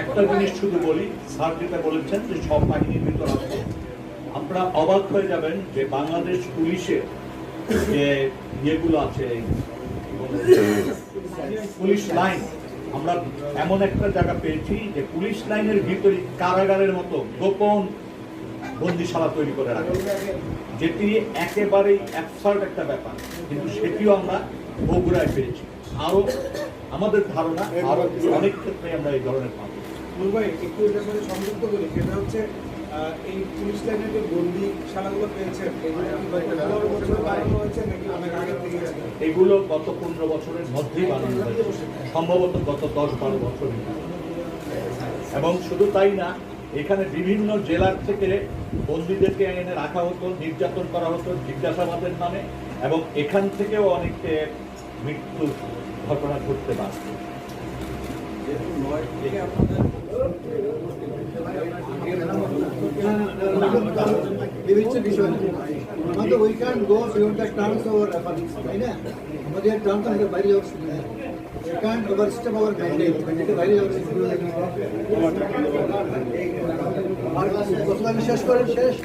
একটা জিনিস শুধু বলি, স্যার যেটা বলেছেন যে সব বাহিনীর ভিতর আছে। আপনারা অবাক হয়ে যাবেন যে বাংলাদেশ পুলিশের যে ইয়েগুলো আছে, পুলিশ লাইন, আমরা এমন একটা জায়গা পেয়েছি যে পুলিশ লাইনের ভিতরে কারাগারের মতো গোপন বন্দিশালা তৈরি করে রাখা। যেটি একেবারেই অ্যাবসার্ড একটা ব্যাপার কিন্তু সেটিও আমরা বগুড়ায় পেয়েছি। আরও আমাদের ধারণা আরও অনেক ক্ষেত্রে আমরা এই ধরনের পাবো। ভাই একটু সাথে সংযুক্ত করি সেটা হচ্ছে এই পুলিশ লাইনের যে বন্দি শালাগুলো পেয়েছেন এগুলো গত পনেরো বছরের মধ্যেই বানানো হয়েছে। সম্ভবত গত দশ বারো বছর এবং শুধু তাই না এখানে বিভিন্ন জেলার থেকে বন্দীদেরকে এনে রাখা হতো, নির্যাতন করা হতো, জিজ্ঞাসাবাদের নামে, এবং এখান থেকেও অনেকে মৃত্যু ঘটনা ঘটতে পারত। আমাদের টার্মস বাইরে যাওয়ার নেই we can overstep over mandate ম্যান্ডেটে বাইরে যাওয়ার সুবিধা নেই আর কথা শেষ করেন শেষ